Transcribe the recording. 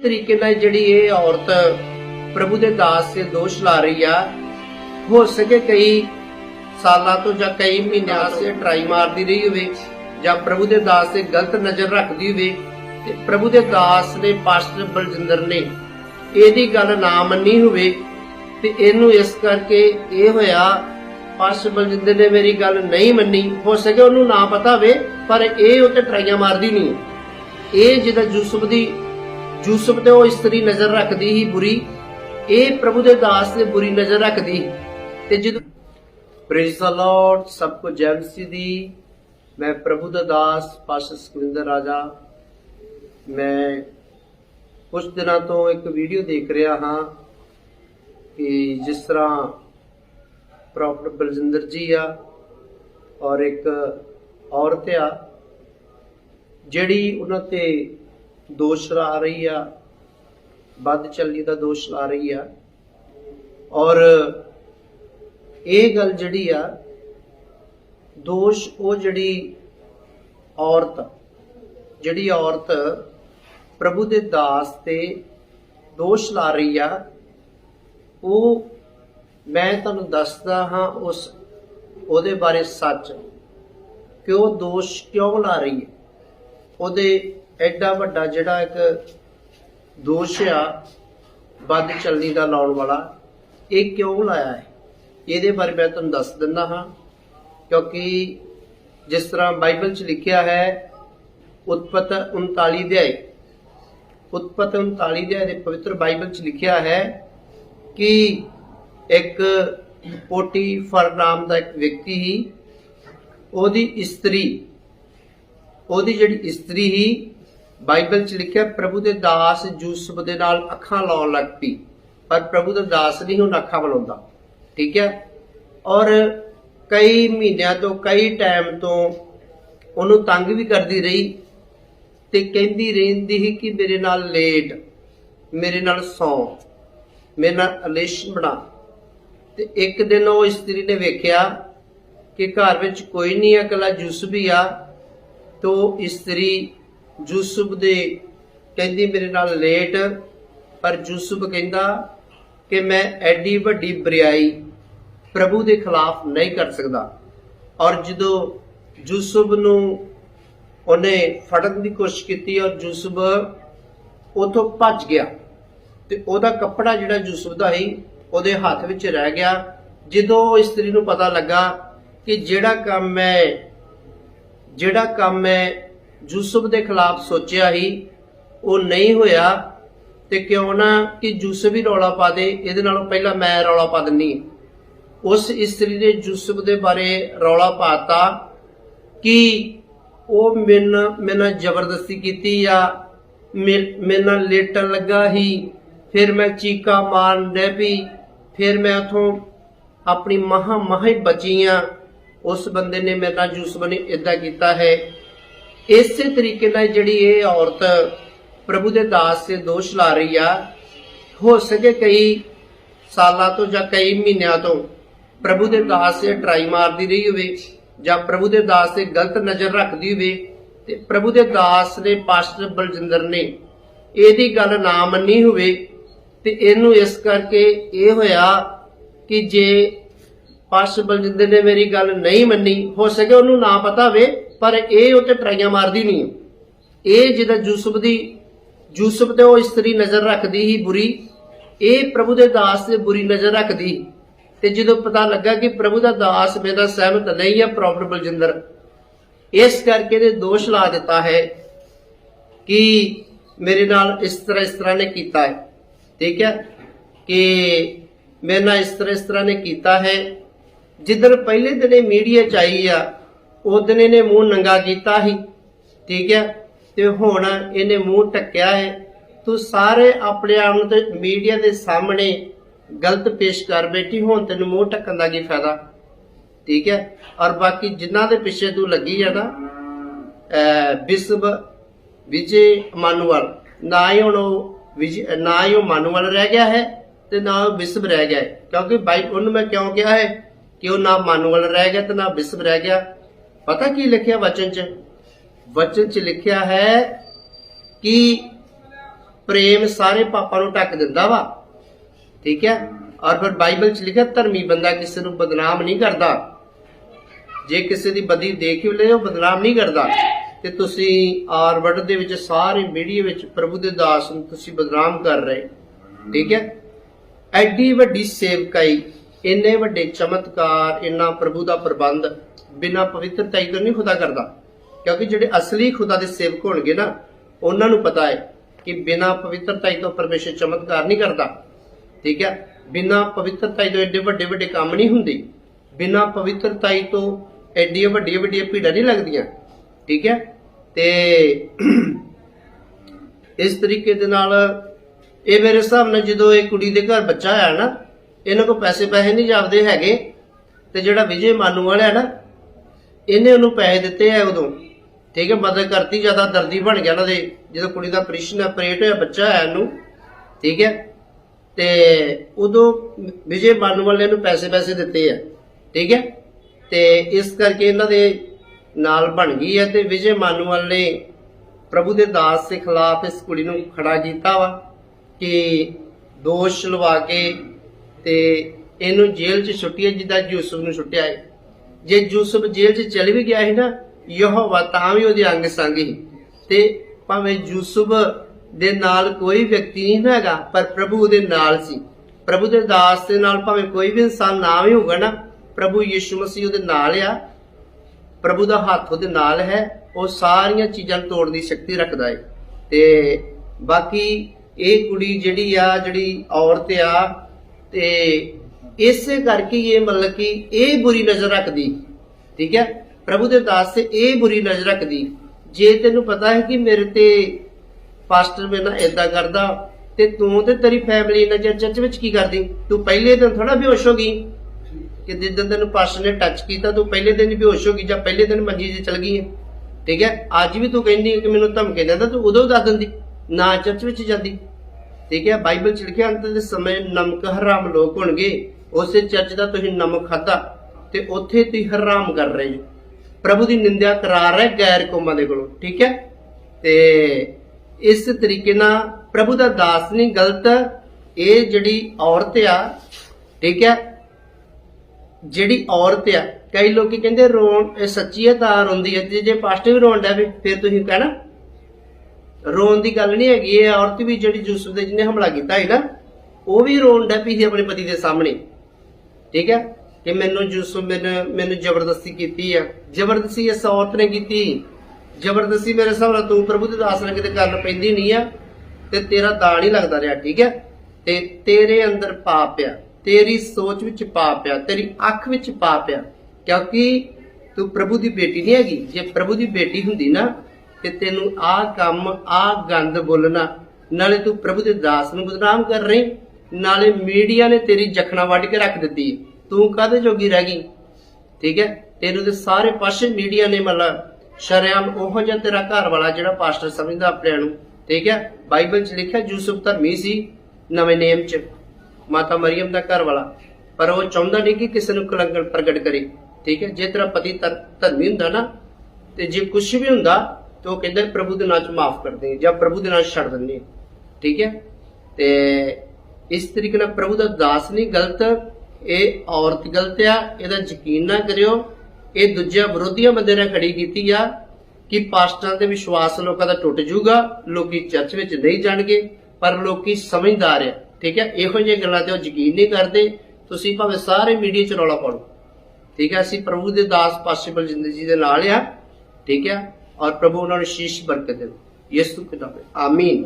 ਤਰੀਕੇ ਨਾਲ ਜਿਹੜੀ ਇਹ ਔਰਤ ਪ੍ਰਭੂ ਦੇ ਦਾਸ ਤੇ ਦੋਸ਼ ਲਾ ਰਹੀ ਆ, ਹੋ ਸਕੇ ਕਈ ਸਾਲਾਂ ਤੋਂ ਜਾਂ ਕਈ ਮਹੀਨਿਆਂ ਸੇ ਟਰਾਈ ਮਾਰਦੀ ਰਹੀ ਹੋਵੇ, ਜਾਂ ਪ੍ਰਭੂ ਦੇ ਦਾਸ ਤੇ ਗਲਤ ਨਜ਼ਰ ਰੱਖਦੀ ਹੋਵੇ, ਤੇ ਪ੍ਰਭੂ ਦੇ ਦਾਸ ਨੇ ਪਾਸਟਰ ਬਲਜਿੰਦਰ ਨੇ ਇਹਦੀ ਗੱਲ ਨਾ ਮੰਨੀ ਹੋਵੇ, ਤੇ ਇਹਨੂੰ ਇਸ ਕਰਕੇ ਇਹ ਹੋਇਆ, ਪਾਸਟਰ ਬਲਜਿੰਦਰ ਨੇ ਮੇਰੀ ਗੱਲ ਨਹੀਂ ਮੰਨੀ, ਹੋ ਸਕੇ ਉਹਨੂੰ ਨਾ ਪਤਾ ਹੋਵੇ, ਪਰ ਇਹ ਉੱਤੇ ਟਰਾਈਆਂ ਮਾਰਦੀ ਨਹੀਂ ਇਹ ਜਿਹਦਾ ਯੂਸਫ ਦੀ ਯੂਸਫ ਤੇ ਉਹ ਇਸਤਰੀ ਨਜ਼ਰ ਰੱਖਦੀ ਹੀ ਬੁਰੀ। ਇਹ ਪ੍ਰਭੂ ਦੇ ਦਾਸ ਤੇ ਬੁਰੀ ਨਜ਼ਰ ਰੱਖਦੀ ਤੇ ਜਦੋਂ ਪ੍ਰੇਜ਼ ਦਾ ਲਾਰਡ ਸਭ ਕੋ ਜੈ ਮਸੀਹ ਦੀ। ਮੈਂ ਪ੍ਰਭੂ ਦਾ ਦਾਸ ਪਾਸਟਰ ਸੁਖਵਿੰਦਰ ਰਾਜਾ। ਮੈਂ ਕੁਝ ਦਿਨਾਂ ਤੋਂ ਇੱਕ ਵੀਡੀਓ ਦੇਖ ਰਿਹਾ ਹਾਂ ਕਿ ਜਿਸ ਤਰ੍ਹਾਂ ਪ੍ਰੋਫਟ ਬਲਜਿੰਦਰ ਜੀ ਆ ਔਰ ਇੱਕ ਔਰਤ ਆ, ਜਿਹੜੀ ਉਹਨਾਂ ਤੇ ਦੋਸ਼ ਲਾ ਰਹੀ ਆ ਵੱਧ ਚੱਲੀ ਦਾ ਦੋਸ਼ ਲਾ ਰਹੀ ਆ ਔਰ ਇਹ ਗੱਲ ਜਿਹੜੀ ਆ ਦੋਸ਼ ਉਹ ਜਿਹੜੀ ਔਰਤ ਜਿਹੜੀ ਔਰਤ ਪ੍ਰਭੂ ਦੇ ਦਾਸ ਤੇ ਦੋਸ਼ ਲਾ ਰਹੀ ਆ ਉਹ ਮੈਂ ਤੁਹਾਨੂੰ ਦੱਸਦਾ ਹਾਂ ਉਸ ਉਹਦੇ ਬਾਰੇ ਸੱਚ ਕਿ ਉਹ ਦੋਸ਼ ਕਿਉਂ ਲਾ ਰਹੀ ਹੈ ਉਹਦੇ ਐਡਾ ਵੱਡਾ ਜਿਹੜਾ ਇੱਕ ਦੋਸ਼ ਆ ਵੱਧ ਚੱਲਣੀ ਦਾ ਲਾਉਣ ਵਾਲਾ, ਇਹ ਕਿਉਂ ਲਾਇਆ ਹੈ? ਇਹਦੇ ਬਾਰੇ ਮੈਂ ਤੁਹਾਨੂੰ ਦੱਸ ਦਿੰਦਾ ਹਾਂ, ਕਿਉਂਕਿ ਜਿਸ ਤਰ੍ਹਾਂ ਬਾਈਬਲ 'ਚ ਲਿਖਿਆ ਹੈ, ਉਤਪਤ 39 ਅਧਿਆਇ। ਉਤਪਤ 39 ਅਧਿਆਇ ਦੇ ਪਵਿੱਤਰ ਬਾਈਬਲ 'ਚ ਲਿਖਿਆ ਹੈ ਕਿ ਇੱਕ ਪੋਟੀ ਫਰ ਨਾਮ ਦਾ ਇੱਕ ਵਿਅਕਤੀ ਹੀ, ਉਹਦੀ ਇਸਤਰੀ, ਉਹਦੀ ਜਿਹੜੀ ਇਸਤਰੀ ਹੀ ਬਾਈਬਲ 'ਚ ਲਿਖਿਆ, ਪ੍ਰਭੂ ਦੇ ਦਾਸ ਯੂਸਫ ਦੇ ਨਾਲ ਅੱਖਾਂ ਲਾਉਣ ਲੱਗ ਪਈ, ਪਰ ਪ੍ਰਭੂ ਦਾ ਦਾਸ ਨਹੀਂ ਹੁਣ ਅੱਖਾਂ ਬਣਾਉਂਦਾ ਠੀਕ ਹੈ? ਔਰ ਕਈ ਮਹੀਨਿਆਂ ਤੋਂ, ਕਈ ਟਾਈਮ ਤੋਂ ਉਹਨੂੰ ਤੰਗ ਵੀ ਕਰਦੀ ਰਹੀ ਤੇ ਕਹਿੰਦੀ ਰਹਿੰਦੀ ਸੀ ਕਿ ਮੇਰੇ ਨਾਲ ਲੇਟ, ਮੇਰੇ ਨਾਲ ਸੌ, ਮੇਰੇ ਨਾਲ ਰਿਲੇਸ਼ਨ ਬਣਾ। ਤੇ ਇੱਕ ਦਿਨ ਉਹ ਇਸਤਰੀ ਨੇ ਵੇਖਿਆ ਕਿ ਘਰ ਵਿੱਚ ਕੋਈ ਨਹੀਂ ਹੈ ਇਕੱਲਾ ਯੂਸਫ ਹੀ ਆ, ਤੋ ਇਸਤਰੀ ਯੂਸਫ ਦੇ ਕਹਿੰਦੀ ਮੇਰੇ ਨਾਲ ਲੇਟ, ਪਰ ਯੂਸਫ ਕਹਿੰਦਾ ਕਿ ਮੈਂ ਐਡੀ ਵੱਡੀ ਬਰਿਆਈ ਪ੍ਰਭੂ ਦੇ ਖਿਲਾਫ ਨਹੀਂ ਕਰ ਸਕਦਾ। ਔਰ ਜਦੋਂ ਯੂਸਫ ਨੂੰ ਉਹਨੇ ਫੜਨ ਦੀ ਕੋਸ਼ਿਸ਼ ਕੀਤੀ ਔਰ ਯੂਸਫ ਉਥੋਂ ਭੱਜ ਗਿਆ ਤੇ ਉਹਦਾ ਕੱਪੜਾ ਜਿਹੜਾ ਯੂਸਫ ਦਾ ਸੀ, ਉਹਦੇ ਹੱਥ ਵਿੱਚ ਰਹਿ ਗਿਆ। ਜਦੋਂ ਇਸਤਰੀ ਨੂੰ ਪਤਾ ਲੱਗਾ ਕਿ ਜਿਹੜਾ ਕੰਮ ਮੈਂ, ਜਿਹੜਾ ਕੰਮ ਮੈਂ ਯੂਸਫ ਦੇ ਖਿਲਾਫ ਸੋਚਿਆ ਸੀ ਉਹ ਨਹੀਂ ਹੋਇਆ ਤੇ ਕਿਉਂ ਨਾ ਕਿ ਯੂਸਫ ਹੀ ਰੌਲਾ ਪਾ ਦੇ, ਇਹਦੇ ਨਾਲੋਂ ਪਹਿਲਾਂ ਮੈਂ ਰੌਲਾ ਪਾ ਦਿੰਨੀ ਉਸ ਇਸਤਰੀ ਨੇ ਯੂਸਫ ਦੇ ਬਾਰੇ ਰੌਲਾ ਪਾਤਾ ਕਿ ਉਹ ਮੈਨ, ਮੈਨਾਂ ਜ਼ਬਰਦਸਤੀ ਕੀਤੀ ਆ ਮੇਰੇ ਨਾਲ ਲੇਟਣ ਲੱਗਾ ਹੀ, ਫਿਰ ਮੈਂ ਚੀਕਾ ਮਾਰਨ ਡੈ ਪਈ, ਫਿਰ ਮੈਂ ਉਥੋਂ ਆਪਣੀ ਮਹਾ ਮਹਾ ਹੀ ਬਚੀ ਆ। ਉਸ ਬੰਦੇ ਨੇ ਮੇਰੇ ਨਾਲ ਯੂਸਫ ਨੇ ਇਦਾਂ ਕੀਤਾ ਹੈ ਇਸੇ ਤਰੀਕੇ ਨਾਲ ਜਿਹੜੀ ਇਹ ਔਰਤ ਪ੍ਰਭੂ ਦੇ ਦਾਸ ਤੇ ਦੋਸ਼ ਲਾ ਰਹੀ ਆ, ਹੋ ਸਕੇ ਕਈ ਸਾਲਾਂ ਤੋਂ ਜਾਂ ਕਈ ਮਹੀਨਿਆਂ ਤੋਂ ਪ੍ਰਭੂ ਦੇ ਦਾਸ ਤੇ ਟਰਾਈ ਮਾਰਦੀ ਰਹੀ ਹੋਵੇ ਜਾਂ ਪ੍ਰਭੂ ਦੇ ਦਾਸ ਤੇ ਗਲਤ ਨਜ਼ਰ ਰੱਖਦੀ ਹੋਵੇ ਤੇ ਪ੍ਰਭੂ ਦੇ ਦਾਸ ਨੇ ਪਾਸਟਰ ਬਲਜਿੰਦਰ ਨੇ ਇਹਦੀ ਗੱਲ ਨਾ ਮੰਨੀ ਹੋਵੇ ਤੇ ਇਹਨੂੰ ਇਸ ਕਰਕੇ ਇਹ ਹੋਇਆ ਕਿ ਜੇ ਪਾਸਟਰ ਬਲਜਿੰਦਰ ਨੇ ਮੇਰੀ ਗੱਲ ਨਹੀਂ ਮੰਨੀ, ਹੋ ਸਕੇ ਉਹਨੂੰ ਨਾ ਪਤਾ ਹੋਵੇ ਪਰ ਇਹ ਉੱਤੇ ਟਰਾਈਆਂ ਮਾਰਦੀ ਨਹੀਂ ਇਹ ਜਿਹਦਾ ਯੂਸਫ ਦੀ, ਯੂਸਫ ਤੇ ਉਹ ਇਸਤਰੀ ਨਜ਼ਰ ਰੱਖਦੀ ਹੀ ਬੁਰੀ, ਇਹ ਪ੍ਰਭੂ ਦੇ ਦਾਸ ਤੇ ਬੁਰੀ ਨਜ਼ਰ ਰੱਖਦੀ। ਸੀ। ਤੇ ਜਦੋਂ ਪਤਾ ਲੱਗਾ ਕਿ ਪ੍ਰਭੂ ਦਾ ਦਾਸ ਮੇਰਾ ਸਹਿਮਤ ਨਹੀਂ ਹੈ ਪ੍ਰੋਫਟ ਬਲਜਿੰਦਰ, ਇਸ ਕਰਕੇ ਦੇ ਦੋਸ਼ ਲਾ ਦਿੱਤਾ ਹੈ ਕਿ ਮੇਰੇ ਨਾਲ ਇਸ ਤਰ੍ਹਾਂ ਇਸ ਤਰ੍ਹਾਂ ਨੇ ਕੀਤਾ ਹੈ। ਠੀਕ ਹੈ? ਕਿ ਮੇਰੇ ਨਾਲ ਇਸ ਤਰ੍ਹਾਂ ਇਸ ਤਰ੍ਹਾਂ ਨੇ ਕੀਤਾ ਹੈ। ਜਿੱਦਣ ਪਹਿਲੇ ਦਿਨੇ ਮੀਡੀਆ ਚ ਆਈ ਆ ਉਹ ਦਿਨ ਇਹਨੇ ਮੂੰਹ ਨੰਗਾ ਕੀਤਾ ਸੀ, ਠੀਕ ਹੈ, ਤੇ ਹੁਣ ਇਹਨੇ ਮੂੰਹ ਢੱਕਿਆ ਹੈ। ਤੂੰ ਸਾਰੇ ਆਪਣੇ ਆਪ ਨੂੰ ਤੇ ਮੀਡੀਆ ਦੇ ਸਾਹਮਣੇ ਗਲਤ ਪੇਸ਼ ਕਰ ਬੈਠੀ, ਹੁਣ ਤੈਨੂੰ ਮੂੰਹ ਢੱਕਣ ਦਾ ਕੀ ਫਾਇਦਾ? ਠੀਕ ਹੈ, ਔਰ ਬਾਕੀ ਜਿਨ੍ਹਾਂ ਦੇ ਪਿੱਛੇ ਤੂੰ ਲੱਗੀ ਆ ਨਾ, ਅਹ, ਬਿਸਬ ਵਿਜੇ ਮਾਨੂਅਲ ਨਾ ਹੀ ਹੁਣ ਉਹ ਨਾ ਹੀ ਉਹ ਮਾਨੂਅਲ ਰਹਿ ਗਿਆ ਹੈ ਤੇ ਨਾ ਉਹ ਬਿਸਬ ਰਹਿ ਗਿਆ ਹੈ। ਕਿਉਂਕਿ ਬਾਈ, ਉਹਨੂੰ ਮੈਂ ਕਿਉਂ ਕਿਹਾ ਹੈ ਕਿ ਉਹ ਨਾ ਮਾਨੂਅਲ ਰਹਿ ਗਿਆ ਤੇ ਨਾ ਬਿਸਬ ਰਹਿ ਗਿਆ? ਪਤਾ ਕੀ ਲਿਖਿਆ ਵਚਨ 'ਚ? ਵਚਨ 'ਚ ਲਿਖਿਆ ਹੈ ਕਿ ਪ੍ਰੇਮ ਸਾਰੇ ਪਾਪਾਂ ਨੂੰ ਢੱਕ ਦਿੰਦਾ ਵਾ। ਠੀਕ ਹੈ? ਔਰ ਫਿਰ ਬਾਈਬਲ 'ਚ ਲਿਖਿਆ, ਧਰਮੀ ਬੰਦਾ ਕਿਸੇ ਨੂੰ ਬਦਨਾਮ ਨਹੀਂ ਕਰਦਾ। ਜੇ ਕਿਸੇ ਦੀ ਬਦੀ ਦੇਖ ਹੀ ਲਏ, ਉਹ ਬਦਨਾਮ ਨਹੀਂ ਕਰਦਾ। ਤੇ ਤੁਸੀਂ ਆਰਵਰਡ ਦੇ ਵਿੱਚ ਸਾਰੇ ਮੀਡੀਆ ਵਿੱਚ ਪ੍ਰਭੂ ਦੇ ਦਾਸ ਨੂੰ ਤੁਸੀਂ ਬਦਨਾਮ ਕਰ ਰਹੇ। ਠੀਕ ਹੈ? ਐਡੀ ਵੱਡੀ ਸੇਵਕਾਈ ਇੰਨੇ ਵੱਡੇ ਚਮਤਕਾਰ, ਇੰਨਾ ਪ੍ਰਭੂ ਦਾ ਪ੍ਰਬੰਧ, ਬਿਨਾਂ ਪਵਿੱਤਰਤਾ ਤੋਂ ਨਹੀਂ ਖੁਦਾ ਕਰਦਾ। ਕਿਉਂਕਿ ਜਿਹੜੇ ਅਸਲੀ ਖੁਦਾ ਦੇ ਸੇਵਕ ਹੋਣਗੇ ਨਾ, ਉਹਨਾਂ ਨੂੰ ਪਤਾ ਹੈ ਕਿ ਬਿਨਾਂ ਪਵਿੱਤਰਤਾ ਤੋਂ ਪਰਮੇਸ਼ਰ ਚਮਤਕਾਰ ਨਹੀਂ ਕਰਦਾ। ਠੀਕ ਹੈ? ਬਿਨਾਂ ਪਵਿੱਤਰਤਾ ਤੋਂ ਐਡੇ ਵੱਡੇ ਵੱਡੇ ਕੰਮ ਨਹੀਂ ਹੁੰਦੇ। ਬਿਨਾਂ ਪਵਿੱਤਰਤਾ ਹੀ ਤੋਂ ਐਡੀਆਂ ਵੱਡੀਆਂ ਵੱਡੀਆਂ ਭੀੜਾਂ ਨਹੀਂ ਲੱਗਦੀਆਂ। ਠੀਕ ਹੈ? ਤੇ ਇਸ ਤਰੀਕੇ ਦੇ ਨਾਲ ਇਹ ਮੇਰੇ ਹਿਸਾਬ ਨਾਲ ਜਦੋਂ ਇਹ ਕੁੜੀ ਦੇ ਘਰ ਬੱਚਾ ਆਇਆ ਨਾ ਇਹਨਾਂ ਕੋਲ ਪੈਸੇ ਪੈਸੇ ਨਹੀਂ ਜਾਪਦੇ ਹੈਗੇ ਤੇ ਜਿਹੜਾ ਵਿਜੇ ਮਾਨੂ ਵਾਲਾ ਹੈ ਨਾ, ਇਹਨੇ ਉਹਨੂੰ ਪੈਸੇ ਦਿੱਤੇ ਆ ਉਦੋਂ। ਠੀਕ ਹੈ, ਮਦਦ ਕਰਤੀ ਜ਼ਿਆਦਾ ਦਰਦੀ ਬਣ ਗਿਆ ਉਹਨਾਂ ਦੇ, ਜਦੋਂ ਕੁੜੀ ਦਾ ਆਪਰੇਸ਼ਨ ਆਪਰੇਟ ਹੋਇਆ, ਬੱਚਾ ਆਇਆ ਇਹਨੂੰ ਠੀਕ ਹੈ, ਤੇ ਉਦੋਂ ਵਿਜੇ ਮਾਨੂ ਵਾਲੇ ਨੂੰ ਪੈਸੇ ਪੈਸੇ ਦਿੱਤੇ ਆ। ਠੀਕ ਹੈ, ਤੇ ਇਸ ਕਰਕੇ ਇਹਨਾਂ ਦੇ ਨਾਲ ਬਣ ਗਈ ਹੈ ਤੇ ਵਿਜੇ ਮਾਨੂ ਵਾਲੇ ਨੇ ਪ੍ਰਭੂ ਦੇ ਦਾਸ ਦੇ ਖਿਲਾਫ ਇਸ ਕੁੜੀ ਨੂੰ ਖੜਾ ਕੀਤਾ ਵਾ ਕਿ ਦੋਸ਼ ਲਵਾ ਕੇ ਤੇ ਇਹਨੂੰ ਜੇਲ੍ਹ 'ਚ ਛੁੱਟੀਏ ਜਿੱਦਾਂ ਯੂਸਫ ਨੂੰ ਛੁੱਟਿਆ ਹੈ ਜੇ ਯੂਸਫ ਜੇਲ੍ਹ 'ਚ ਚਲ ਵੀ ਗਿਆ ਸੀ ਨਾ, ਯਹੋਵਾ ਤਾਂ ਵੀ ਉਹਦੇ ਅੰਗ ਸੰਗ ਸੀ। ਤੇ ਭਾਵੇਂ ਯੂਸਫ ਦੇ ਨਾਲ ਕੋਈ ਵਿਅਕਤੀ ਨਹੀਂ ਨਾ ਹੈਗਾ, ਪਰ ਪ੍ਰਭੂ ਉਹਦੇ ਨਾਲ ਸੀ। ਪ੍ਰਭੂ ਦੇ ਦਾਸ ਦੇ ਨਾਲ ਭਾਵੇਂ ਕੋਈ ਵੀ ਇਨਸਾਨ ਨਾ ਵੀ ਹੋਊਗਾ ਨਾ, ਪ੍ਰਭੂ ਯਿਸੂ ਮਸੀਹ ਉਹਦੇ ਨਾਲ ਆ। ਪ੍ਰਭੂ ਦਾ ਹੱਥ ਉਹਦੇ ਨਾਲ ਹੈ, ਉਹ ਸਾਰੀਆਂ ਚੀਜ਼ਾਂ ਨੂੰ ਤੋੜਨ ਦੀ ਸ਼ਕਤੀ ਰੱਖਦਾ ਹੈ ਤੇ ਬਾਕੀ ਇਹ ਕੁੜੀ ਜਿਹੜੀ ਆ, ਜਿਹੜੀ ਔਰਤ ਆ ਤੇ ਇਸੇ ਕਰਕੇ ਇਹ ਮਤਲਬ ਕਿ ਇਹ ਬੁਰੀ ਨਜ਼ਰ ਰੱਖਦੀ, ਠੀਕ ਹੈ? ਪ੍ਰਭੂ ਦੇ ਦਾਸ ਤੇ ਇਹ ਬੁਰੀ ਨਜ਼ਰ ਰੱਖਦੀ। ਜੇ ਤੈਨੂੰ ਪਤਾ ਹੈ ਕਿ ਮੇਰੇ ਤੇ ਪਾਸਟਰ ਮੇਰੇ ਨਾਲ ਕਰਦਾ, ਤੇ ਤੂੰ ਤੇ ਤੇਰੀ ਫੈਮਿਲੀ ਨਾਲ ਜਾਂ ਚਰਚ ਵਿੱਚ ਕੀ ਕਰਦੀ? ਤੂੰ ਪਹਿਲੇ ਦਿਨ ਥੋੜਾ ਬੇਹੋਸ਼ ਹੋ ਗਈ? ਕਿ ਜਿੱਦਣ ਤੈਨੂੰ ਪਾਸਟਰ ਨੇ ਟੱਚ ਕੀਤਾ, ਤੂੰ ਪਹਿਲੇ ਦਿਨ ਹੀ ਬੇਹੋਸ਼ ਹੋ ਗਈ ਜਾਂ ਪਹਿਲੇ ਦਿਨ ਮੰਜੀ 'ਤੇ ਚਲ ਗਈ ਹੈ? ਠੀਕ ਹੈ? ਅੱਜ ਵੀ ਤੂੰ ਕਹਿੰਦੀ ਕਿ ਮੈਨੂੰ ਧਮਕੇ ਦਿੰਦਾ, ਤੂੰ ਉਦੋਂ ਦੱਸ ਦਿੰਦੀ, ਨਾ ਚਰਚ ਵਿੱਚ ਜਾਂਦੀ। ਠੀਕ ਹੈ, ਬਾਈਬਲ 'ਚ ਲਿਖਿਆ, ਅੰਤ ਦੇ ਸਮੇਂ ਨਮਕ ਹਰਾਮ ਲੋਕ ਹੋਣਗੇ, ਉਸੇ ਚਰਚ ਦਾ ਤੁਸੀਂ ਨਮਕ ਖਾਦਾ ਤੇ ਉੱਥੇ ਤੁਸੀਂ ਹਰਾਮ ਕਰ ਰਹੇ ਹੋ। ਪ੍ਰਭੂ ਦੀ ਨਿੰਦਿਆ ਕਰਾ ਰਹੇ ਗੈਰ ਕੌਮਾਂ ਦੇ ਕੋਲੋਂ, ਠੀਕ ਹੈ? ਤੇ ਇਸ ਤਰੀਕੇ ਨਾਲ ਪ੍ਰਭੂ ਦਾ ਦਾਸ ਨਹੀਂ, ਗਲਤ ਇਹ ਜਿਹੜੀ ਔਰਤ ਆ, ਠੀਕ ਹੈ, ਜਿਹੜੀ ਔਰਤ ਆ, ਕਈ ਲੋਕੀ ਕਹਿੰਦੇ ਰੋਣ, ਇਹ ਸੱਚੀ ਹੈ, ਤਾਂ ਰੋਂਦੀ ਹੈ ਤੇ ਜੇ ਪਾਸਟਰ ਵੀ ਰੋਣ ਡਿਆ ਫਿਰ ਤੁਸੀਂ ਕਹਿਣਾ ਰੋਣ ਦੀ ਗੱਲ ਨਹੀਂ ਹੈਗੀ, ਇਹ ਔਰਤ ਵੀ ਜਿਹੜੀ ਯੂਸਫ ਦੇ ਜਿਹਨੇ ਹਮਲਾ ਕੀਤਾ ਹੈ ਨਾ, ਉਹ ਵੀ ਰੋਣ ਡਿਆ ਪਈ ਸੀ ਆਪਣੇ ਪਤੀ ਦੇ ਸਾਹਮਣੇ। ਠੀਕ ਹੈ? ਕਿ ਮੈਨੂੰ ਯੂਸਫ ਮੈਨੂੰ ਮੈਨੂੰ ਜ਼ਬਰਦਸਤੀ ਕੀਤੀ ਆ। ਜ਼ਬਰਦਸਤੀ ਇਸ ਔਰਤ ਨੇ ਕੀਤੀ। ਜ਼ਬਰਦਸਤੀ ਮੇਰੇ ਹਿਸਾਬ ਤੂੰ ਪ੍ਰਭੂ ਦੇ ਦਾਸ ਨਾਲ ਕਿਤੇ ਕਰਨ ਪੈਂਦੀ ਨਹੀਂ ਆ, ਤੇ ਤੇਰਾ ਦਾਣ ਹੀ ਲੱਗਦਾ ਰਿਹਾ, ਠੀਕ ਹੈ? ਤੇ ਤੇਰੇ ਅੰਦਰ ਪਾਪ ਆ। ਤੇਰੀ ਸੋਚ ਵਿੱਚ ਪਾਪ ਆ, ਤੇਰੀ ਅੱਖ ਵਿੱਚ ਪਾਪ ਆ। ਕਿਉਂਕਿ ਤੂੰ ਪ੍ਰਭੂ ਦੀ ਬੇਟੀ ਨਹੀਂ ਹੈਗੀ। ਜੇ ਪ੍ਰਭੂ ਦੀ ਬੇਟੀ ਹੁੰਦੀ ਨਾ ਤੇ ਤੈਨੂੰ ਆਹ ਕੰਮ, ਆਹ ਗੰਦ ਬੋਲਣਾ। ਨਾਲੇ ਤੂੰ ਪ੍ਰਭੂ ਦੇ ਦਾਸ ਨੂੰ ਬਦਨਾਮ ਕਰ ਰਹੀ। ਨਾਲੇ ਮੀਡੀਆ ਨੇ ਤੇਰੀ ਜਖਣਾ ਵੱਢ ਕੇ ਰੱਖ ਦਿੱਤੀ। ਤੂੰ ਕਾਹਦੇ ਜੋਗੀ ਰਹਿ ਗਈ? ਠੀਕ ਹੈ? ਤੈਨੂੰ ਤੇ ਸਾਰੇ ਪਾਸੇ ਮੀਡੀਆ ਨੇ ਮਤਲਬ ਸ਼ਰਿਆਮ ਉਹੋ ਜਿਹਾ ਤੇਰਾ ਘਰ ਵਾਲਾ ਜਿਹੜਾ ਪਾਸਟਰ ਸਮਝਦਾ ਆਪਣੇ ਨੂੰ। ਠੀਕ ਹੈ? ਬਾਈਬਲ 'ਚ ਲਿਖਿਆ, ਯੂਸਫ ਧਰਮੀ ਸੀ ਨਵੇਂ ਨੇਮ 'ਚ, ਮਾਤਾ ਮਰੀਮ ਦਾ ਘਰ ਵਾਲਾ ਪਰ ਉਹ ਚਾਹੁੰਦਾ ਨਹੀਂ ਕਿ ਕਿਸੇ ਨੂੰ ਕਲੰਕ ਪ੍ਰਗਟ ਕਰੇ। ਠੀਕ ਹੈ? ਜੇ ਤੇਰਾ ਪਤੀ ਧਰਮੀ ਹੁੰਦਾ ਨਾ, ਤੇ ਜੇ ਕੁਝ ਵੀ ਹੁੰਦਾ ਤੇ ਉਹ ਕਹਿੰਦੇ ਪ੍ਰਭੂ ਦੇ ਨਾਂ 'ਚ ਮਾਫ ਕਰਦੇ ਜਾਂ ਪ੍ਰਭੂ ਦੇ ਨਾਂ 'ਚ ਛੱਡ ਦਿੰਦੇ ਠੀਕ ਹੈ? ਤੇ ਇਸ ਤਰੀਕੇ ਨਾਲ ਪ੍ਰਭੂ ਦਾ ਦਾਸ ਨਹੀਂ, ਗਲਤ। ਇਹ ਔਰਤ ਗਲਤ ਆ, ਇਹਦਾ ਯਕੀਨ ਨਾ ਕਰਿਓ। ਇਹ ਦੂਜਿਆਂ ਵਿਰੋਧੀਆਂ ਬੰਦੇ ਨੇ ਖੜੀ ਕੀਤੀ ਆ ਕਿ ਪਾਸਟਰਾਂ 'ਤੇ ਵਿਸ਼ਵਾਸ ਲੋਕਾਂ ਦਾ ਟੁੱਟ ਜਾਊਗਾ, ਲੋਕੀ ਚਰਚ ਵਿੱਚ ਨਹੀਂ ਜਾਣਗੇ, ਪਰ ਲੋਕੀ ਸਮਝਦਾਰ ਆ। ਠੀਕ ਹੈ? ਇਹੋ ਜਿਹੀਆਂ ਗੱਲਾਂ ਤੇ ਉਹ ਯਕੀਨ ਨਹੀਂ ਕਰਦੇ। ਤੁਸੀਂ ਭਾਵੇਂ ਸਾਰੇ ਮੀਡੀਆ 'ਚ ਰੌਲਾ ਪਾਓ। ਠੀਕ ਹੈ? ਅਸੀਂ ਪ੍ਰਭੂ ਦੇ ਦਾਸ ਪਾਸੀਬਲ ਜ਼ਿੰਦਗੀ ਦੇ ਨਾਲ ਆ। ਠੀਕ ਹੈ? ਔਰ ਪ੍ਰਭੂ ਉਹਨਾਂ ਨੂੰ ਸ਼ੀਸ਼ ਬਰਕਤ ਦੇ ਯਿਸੂ ਕੇ ਨਾਮ ਆਮੀਨ